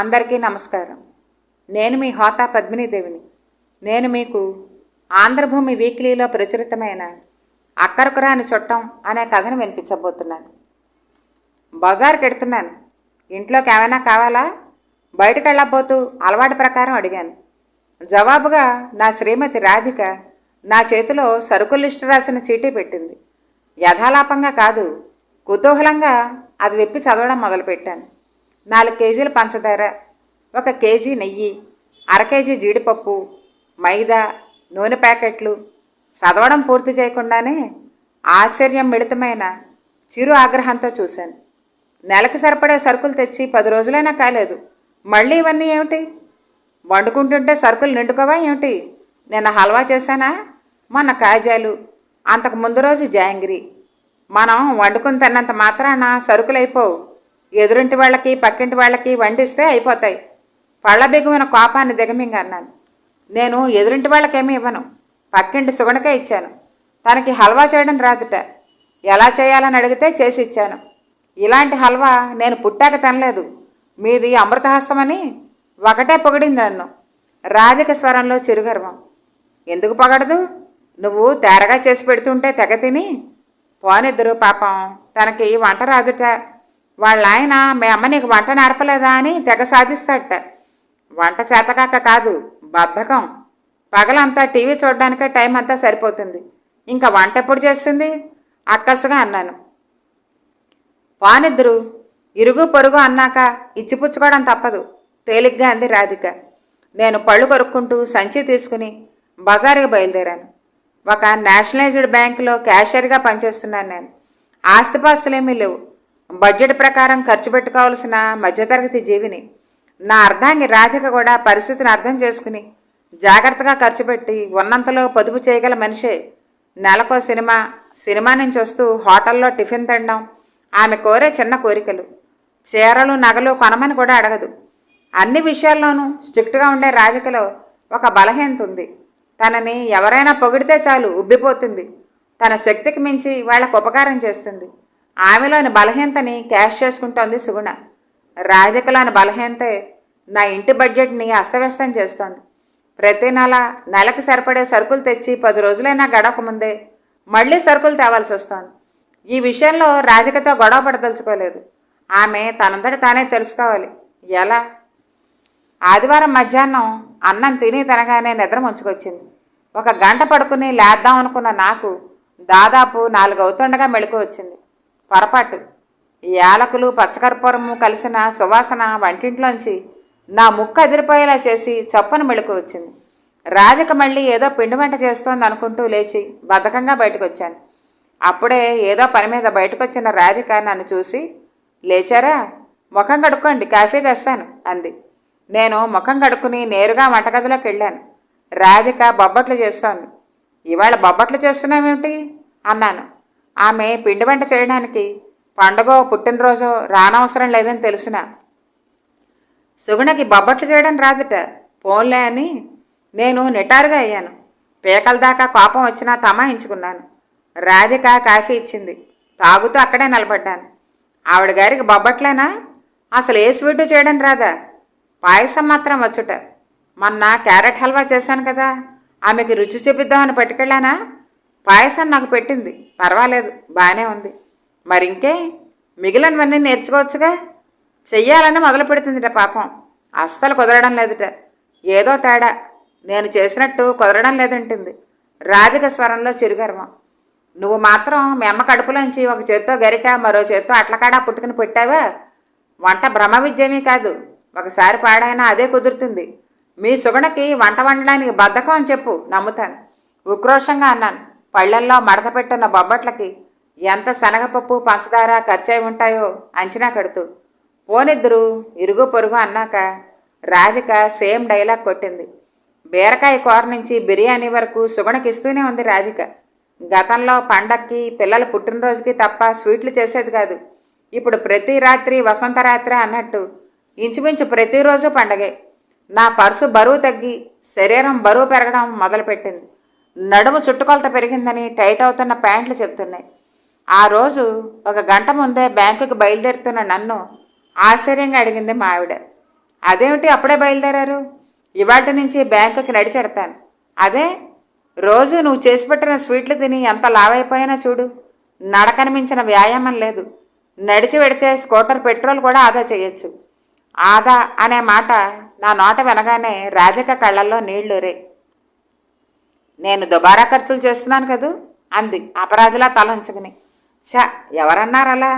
అందరికీ నమస్కారం. నేను మీ హోతా పద్మినీదేవిని. నేను మీకు ఆంధ్రభూమి వీక్లీలో ప్రచురితమైన అక్కరకు రాని చుట్టం అనే కథను వినిపించబోతున్నాను. బజార్కి ఎడుతున్నాను ఇంట్లోకి ఏమైనా కావాలా? బయటకు వెళ్ళబోతూ అలవాటు ప్రకారం అడిగాను. జవాబుగా నా శ్రీమతి రాధిక నా చేతిలో సరుకుల లిస్టు రాసిన చీటీ పెట్టింది. యథాలాపంగా కాదు కుతూహలంగా అది విప్పి చదవడం మొదలుపెట్టాను. నాలుగు కేజీల పంచదార ఒక కేజీ నెయ్యి అర కేజీ జీడిపప్పు మైదా నూనె ప్యాకెట్లు. చదవడం పూర్తి చేయకుండానే ఆశ్చర్యం మిళితమైన చిరు ఆగ్రహంతో చూశాను. నెలకు సరిపడే సరుకులు తెచ్చి పది రోజులైనా కాలేదు. మళ్ళీ ఇవన్నీ ఏమిటి? వండుకుంటుంటే సరుకులు నిండుకోవా ఏమిటి? నిన్న హల్వా చేశానా? మొన్న కాజాలు అంతకు ముందు రోజు జాంగిరి. మనం వండుకుని తిన్నంత మాత్రాన సరుకులు అయిపోవు ఎదురింటి వాళ్ళకి పక్కింటి వాళ్ళకి వండిస్తే అయిపోతాయి. పళ్ళ బిగువన కోపాన్ని దిగమింగన్నాను నేను ఎదురింటి వాళ్ళకేమీ ఇవ్వను. పక్కింటి సుగుణకే ఇచ్చాను. తనకి హల్వా చేయడం రాదుట. ఎలా చేయాలని అడిగితే చేసి ఇచ్చాను. ఇలాంటి హల్వా నేను పుట్టాక తినలేదు. మీది అమృతహస్తమని ఒకటే పొగిడింది నన్ను. రాజక స్వరంలో చిరుగర్వం. ఎందుకు పొగడదు? నువ్వు తేరగా చేసి పెడుతుంటే తెగ తిని పోనిద్దరు పాపం తనకి వంట రాదుట. వాళ్ళ ఆయన మీ అమ్మ నీకు వంట నడపలేదా అని తెగ సాధిస్తాడట. వంట చేతకాక కాదు బద్ధకం. పగలంతా టీవీ చూడడానికే టైం అంతా సరిపోతుంది. ఇంకా వంట ఎప్పుడు చేస్తుంది? అక్కసుగా అన్నాను. పానిద్దరు ఇరుగు పొరుగు అన్నాక ఇచ్చిపుచ్చుకోవడం తప్పదు తేలిగ్గా అంది రాధిక. నేను పళ్ళు కొరుక్కుంటూ సంచి తీసుకుని బజారుకి బయలుదేరాను. ఒక నేషనలైజ్డ్ బ్యాంకులో క్యాషియర్గా పనిచేస్తున్నాను నేను. ఆస్తిపాస్తులేమీ లేవు. బడ్జెట్ ప్రకారం ఖర్చు పెట్టుకోవాల్సిన మధ్యతరగతి జీవిని నా అర్థాన్ని రాధిక కూడా పరిస్థితిని అర్థం చేసుకుని జాగ్రత్తగా ఖర్చు పెట్టి ఉన్నంతలో పొదుపు చేయగల మనిషే. నెలకో సినిమా సినిమా నుంచి వస్తూ హోటల్లో టిఫిన్ తినడం ఆమె కోరే చిన్న కోరికలు. చీరలు నగలు కొనమని కూడా అడగదు. అన్ని విషయాల్లోనూ స్ట్రిక్ట్గా ఉండే రాధికలో ఒక బలహీనత ఉంది. తనని ఎవరైనా పొగిడితే చాలు ఉబ్బిపోతుంది. తన శక్తికి మించి వాళ్ళకు ఉపకారం చేస్తుంది. ఆమెలోని బలహీనతని క్యాష్ చేసుకుంటోంది సుగుణ. రాధికలోని బలహీనతే నా ఇంటి బడ్జెట్ని అస్తవ్యస్తం చేస్తోంది. ప్రతి నెల నెలకు సరిపడే సరుకులు తెచ్చి పది రోజులైనా గడపముందే ముందే మళ్ళీ సరుకులు తేవాల్సి వస్తోంది. ఈ విషయంలో రాధికతో గొడవ పడదలుచుకోలేదు. ఆమె తనంతట తానే తెలుసుకోవాలి. ఎలా? ఆదివారం మధ్యాహ్నం అన్నం తిని తినగానే నిద్ర ముంచుకొచ్చింది. ఒక గంట పడుకుని లేద్దాం అనుకున్న నాకు దాదాపు నాలుగు అవుతుండగా మెళుకు వచ్చింది. పొరపాటు. యాలకులు పచ్చకర్పూరము కలిసిన సువాసన వంటింట్లోంచి నా ముక్కు అదిరిపోయేలా చేసి చప్పను మెళుకు వచ్చింది. రాధిక మళ్ళీ ఏదో పిండి వంట చేస్తోంది అనుకుంటూ లేచి బద్ధకంగా బయటకు వచ్చాను అప్పుడే ఏదో పని మీద బయటకు వచ్చిన రాధిక నన్ను చూసి లేచారా? ముఖం కడుక్కోండి కాఫీ తెస్తాను అంది. నేను ముఖం కడుక్కుని నేరుగా వంటగదిలోకి వెళ్ళాను. రాధిక బొబ్బట్లు చేస్తోంది. ఇవాళ బొబ్బట్లు చేస్తున్నావేమిటి? అన్నాను. ఆమె పిండి వంట చేయడానికి పండగో పుట్టినరోజు రానవసరం లేదని తెలిసిన. సుగుణకి బొబ్బట్లు చేయడం రాదుట. పోన్లే అని నేను నిటారుగా అయ్యాను. పీకల దాకా కోపం వచ్చినా తమాయించుకున్నాను. రాధిక కాఫీ ఇచ్చింది. తాగుతూ అక్కడే నిలబడ్డాను. ఆవిడ గారికి బొబ్బట్లేనా? అసలు ఏ స్వీటు చేయడం రాదా? పాయసం మాత్రం వచ్చుట. మొన్న క్యారెట్ హల్వా చేశాను కదా. ఆమెకి రుచి చూపిద్దామని పట్టుకెళ్ళానా? పాయసం నాకు పెట్టింది. పర్వాలేదు బాగానే ఉంది. మరి ఇంకే మిగిలినవన్నీ నేర్చుకోవచ్చుగా. చెయ్యాలని మొదలు పెడుతుందిట పాపం. అస్సలు కుదరడం లేదుట. ఏదో తేడా. నేను చేసినట్టు కుదరడం లేదంటుంది. రాధిక స్వరంలో చిరుగర్వం. నువ్వు మాత్రం మీ అమ్మ కడుపులోంచి ఒక చేత్తో గరిట మరో చేత్తో అట్లకాడా పుట్టుకుని పెట్టావా? వంట భ్రమ విద్యమే కాదు. ఒకసారి పాడైనా అదే కుదురుతుంది. మీ సుగణకి వంట వండడానికి బద్ధకం అని చెప్పు నమ్ముతాను. ఉక్రోషంగా అన్నాను. పళ్ళల్లో మడత పెట్టున్న బొబ్బట్లకి ఎంత శనగపప్పు పంచదార ఖర్చయి ఉంటాయో అంచనా కడుతూ పోనిద్దరు ఇరుగు పొరుగు అన్నాక రాధిక సేమ్ డైలాగ్ కొట్టింది. బీరకాయ కూర నుంచి బిర్యానీ వరకు సుగణకిస్తూనే ఉంది రాధిక. గతంలో పండక్కి పిల్లల పుట్టినరోజుకి తప్ప స్వీట్లు చేసేది కాదు. ఇప్పుడు ప్రతి రాత్రి వసంత రాత్రి అన్నట్టు ఇంచుమించు ప్రతిరోజు పండగే. నా పర్సు బరువు తగ్గి శరీరం బరువు పెరగడం మొదలుపెట్టింది. నడుము చుట్టుకొలత పెరిగిందని టైట్ అవుతున్న ప్యాంట్లు చెప్తున్నాయి. ఆ రోజు ఒక గంట ముందే బ్యాంకుకి బయలుదేరుతున్న నన్ను ఆశ్చర్యంగా అడిగింది మా ఆవిడ. అదేమిటి అప్పుడే బయలుదేరారు? ఇవాటి నుంచి బ్యాంకుకి నడిచెడతాను అదే రోజు నువ్వు చేసి పెట్టిన స్వీట్లు తిని ఎంత లావైపోయినా చూడు. నడకని మించిన వ్యాయామం లేదు. నడిచి పెడితే స్కూటర్ పెట్రోల్ కూడా ఆదా చేయొచ్చు. ఆదా అనే మాట నా నోట వినగానే రాధిక కళ్ళల్లో నీళ్ళురే నేను దుబారా ఖర్చులు చేస్తున్నాను కదూ అంది. అపరాధిలా తలంచుకుని ఛ అలా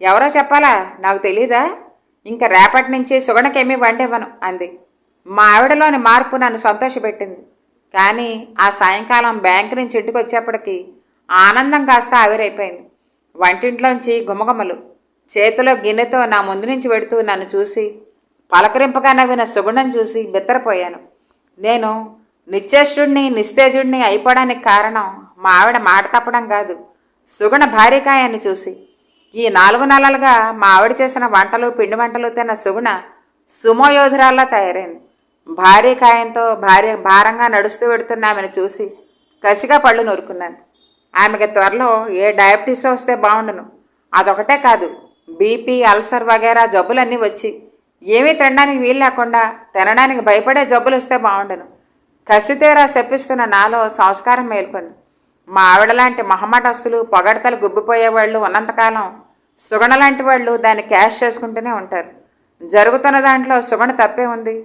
ఎవరో చెప్పాలా? నాకు తెలీదా? ఇంకా రేపటి నుంచి సుగణకేమీ వండివ్వను అంది. మా ఆవిడలోని మార్పు నన్ను సంతోషపెట్టింది. కానీ ఆ సాయంకాలం బ్యాంకు నుంచి ఇంటికి వచ్చేప్పటికి ఆనందం కాస్త ఆవిరైపోయింది. వంటింట్లోంచి గుమగుమలు. చేతిలో గిన్నెతో నా ముందు నుంచి పెడుతూ నన్ను చూసి పలకరింపగా నవ్విన సుగుణం చూసి బిత్తరపోయాను. నేను నిశ్చేష్టుడిని నిస్తేజుడిని అయిపోవడానికి కారణం మా ఆవిడ మాట తప్పడం కాదు. సుగుణ భార్యకాయాన్ని చూసి ఈ నాలుగు నెలలుగా మా ఆవిడ చేసిన వంటలు పిండి వంటలు తిన్న సుగుణ సుమోయోధురాల్లా తయారైంది. భార్య కాయంతో భార్య భారంగా నడుస్తూ పెడుతున్న ఆమెను చూసి కసిగా పళ్ళు నూరుకున్నాను. ఆమెకి త్వరలో ఏ డయాబెటీస్ వస్తే బాగుండును. అదొకటే కాదు బీపీ అల్సర్ వగేరా జబ్బులన్నీ వచ్చి ఏమీ తినడానికి వీలు లేకుండా తినడానికి భయపడే జబ్బులు వస్తే బాగుండును. కసితేరా శపిస్తున్న నాలో సంస్కారం మేల్కొంది. మా ఆవిడ లాంటి మహమ్మటస్తులు పొగడతలు గుబ్బిపోయేవాళ్ళు ఉన్నంతకాలం సుగణ లాంటి వాళ్ళు దాన్ని క్యాష్ చేసుకుంటూనే ఉంటారు. జరుగుతున్న దాంట్లో సుగణ తప్పే ఉంది.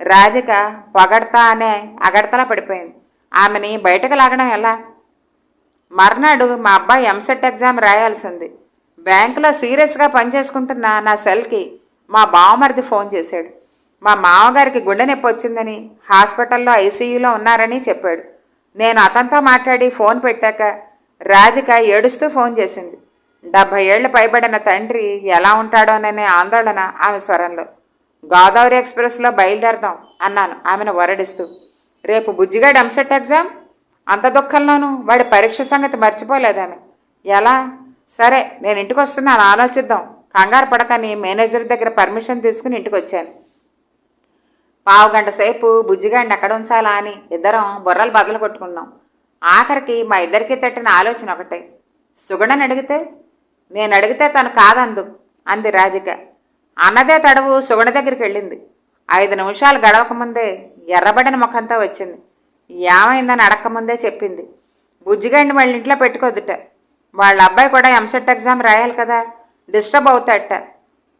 రాధిక పొగడత అనే అగడతలా పడిపోయింది. ఆమెని బయటకు లాగడం ఎలా? మర్నాడు మా అబ్బాయి ఎంసెట్ ఎగ్జామ్ రాయాల్సి ఉంది. బ్యాంకులో సీరియస్గా పనిచేసుకుంటున్న నా సెల్కి మా బావమరిది ఫోన్ చేశాడు. మా మామగారికి గుండె నొప్పి వచ్చిందని హాస్పిటల్లో ఐసీయూలో ఉన్నారని చెప్పాడు. నేను అతనితో మాట్లాడి ఫోన్ పెట్టాక రాధిక ఏడుస్తూ ఫోన్ చేసింది. డెబ్భై ఏళ్ళు పైబడిన తండ్రి ఎలా ఉంటాడోననే ఆందోళన ఆమె స్వరంలో. గోదావరి ఎక్స్ప్రెస్లో బయలుదేరదాం అన్నాను ఆమెను వరడిస్తూ. రేపు బుజ్జిగాడు ఎంసెట్ ఎగ్జామ్? అంత దుఃఖంలోనూ వాడి పరీక్ష సంగతి మర్చిపోలేదామె ఎలా? సరే నేను ఇంటికి వస్తున్నాను ఆలోచిద్దాం. కంగారు పడకని మేనేజర్ దగ్గర పర్మిషన్ తీసుకుని ఇంటికి వచ్చాను పావు గంట సేపు బుజ్జిగాడిని ఎక్కడ ఉంచాలా అని ఇద్దరం బుర్రలు బదులు కొట్టుకున్నాం. ఆఖరికి మా ఇద్దరికి తట్టిన ఆలోచన ఒకటే. సుగుణని అడిగితే నేను అడిగితే తను కాదందు అంది రాధిక. అన్నదే తడవు సుగుణ దగ్గరికి వెళ్ళింది. ఐదు నిమిషాలు గడవకముందే ఎర్రబడిన ముఖంతో వచ్చింది. ఏమైందని అడక్కముందే చెప్పింది. బుజ్జిగాడిని వాళ్ళ ఇంట్లో పెట్టుకోదుట. వాళ్ళ అబ్బాయి కూడా ఎంసెట్ ఎగ్జామ్ రాయాలి కదా డిస్టర్బ్ అవుతాడట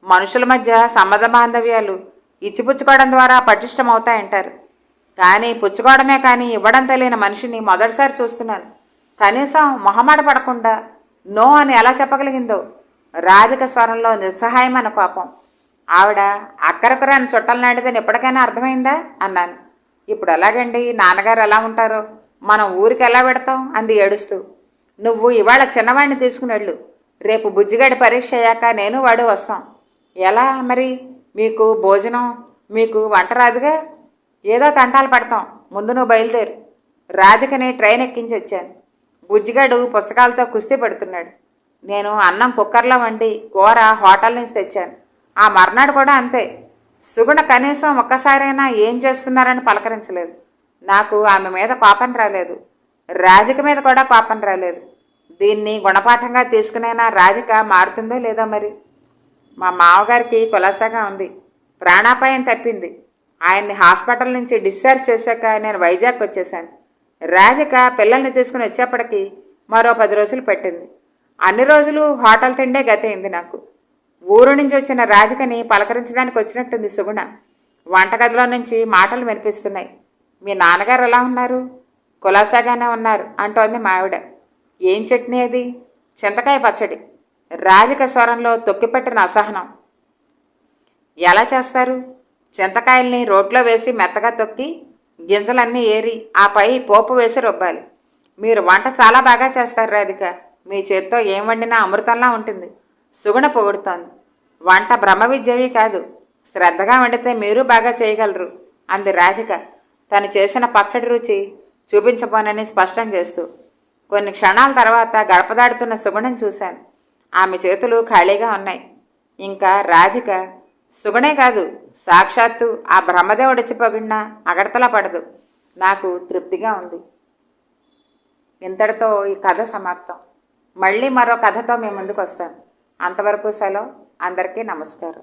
మనుషుల మధ్య సంబంధ బాంధవ్యాలు ఇచ్చిపుచ్చుకోవడం ద్వారా పటిష్టం అవుతాయంటారు కానీ పుచ్చుకోవడమే కానీ ఇవ్వడం తెలియని మనిషిని మొదటిసారి చూస్తున్నాను. కనీసం మొహమాట పడకుండా నో అని ఎలా చెప్పగలిగిందో రాధిక స్వరంలో నిస్సహాయమైన కోపం. ఆవిడ అక్కరకురాని చుట్టలు నాటిదని ఎప్పటికైనా అర్థమైందా? అన్నాను. ఇప్పుడు ఎలాగండి? నాన్నగారు ఎలా ఉంటారో? మనం ఊరికి ఎలా పెడతాం అంది ఏడుస్తూ. నువ్వు ఇవాళ చిన్నవాడిని తీసుకుని వెళ్ళు రేపు బుజ్జిగాడి పరీక్ష అయ్యాక నేను వాడు వస్తాం. ఎలా మరి? మీకు భోజనం మీకు వంట రాదుగా? ఏదో తంటాలు పడతాం. ముందు నువ్వు బయలుదేరు. రాధికని ట్రైన్ ఎక్కించి వచ్చాను. బుజ్జిగాడు పుస్తకాలతో కుస్తీ పెడుతున్నాడు. నేను అన్నం కుక్కర్లో వండి కూర హోటల్ నుంచి తెచ్చాను. ఆ మర్నాడు కూడా అంతే. సుగుణ కనీసం ఒక్కసారైనా ఏం చేస్తున్నారని పలకరించలేదు. నాకు ఆమె మీద కోపం రాలేదు. రాధిక మీద కూడా కోపం రాలేదు. దీన్ని గుణపాఠంగా తీసుకునైనా రాధిక మారుతుందో లేదో మరి? మా మామగారికి కులాసాగా ఉంది. ప్రాణాపాయం తప్పింది. ఆయన్ని హాస్పిటల్ నుంచి డిశ్చార్జ్ చేశాక నేను వైజాగ్ వచ్చేసాను రాధిక పిల్లల్ని తీసుకుని వచ్చేప్పటికి మరో పది రోజులు పెట్టింది. అన్ని రోజులు హోటల్ తిండే గతయింది నాకు. ఊరు నుంచి వచ్చిన రాధికని పలకరించడానికి వచ్చినట్టుంది సుగుణ. వంటగదిలో నుంచి మాటలు వినిపిస్తున్నాయి. మీ నాన్నగారు ఎలా ఉన్నారు? కులాసాగానే ఉన్నారు అంటోంది మావిడ. ఏం చట్నీ అది? చింతకాయ పచ్చడి. రాధిక స్వరంలో తొక్కిపెట్టిన అసహనం. ఎలా చేస్తారు? చింతకాయల్ని రోట్లో వేసి మెత్తగా తొక్కి గింజలన్నీ ఏరి ఆపై పోపు వేసి రుబ్బాలి. మీరు వంట చాలా బాగా చేస్తారు రాధిక. మీ చేత్తో ఏం వండినా అమృతంలా ఉంటుంది. సుగుణ పొగుడుతోంది. వంట బ్రహ్మ విద్యవి కాదు. శ్రద్ధగా వండితే మీరు బాగా చేయగలరు అంది రాధిక. తను చేసిన పచ్చడి రుచి చూపించబోనని స్పష్టం చేస్తూ. కొన్ని క్షణాల తర్వాత గడపదాడుతున్న సుగుణం చూశాను. ఆమె చేతులు ఖాళీగా ఉన్నాయి. ఇంకా రాధిక సుగుణే కాదు సాక్షాత్తు ఆ బ్రహ్మదేవుడు వచ్చిపోకుండా అగడతలా పడదు. నాకు తృప్తిగా ఉంది. ఇంతటితో ఈ కథ సమాప్తం. మళ్ళీ మరో కథతో మీ ముందుకు వస్తాను అంతవరకు సెలవు. అందరికీ నమస్కారం.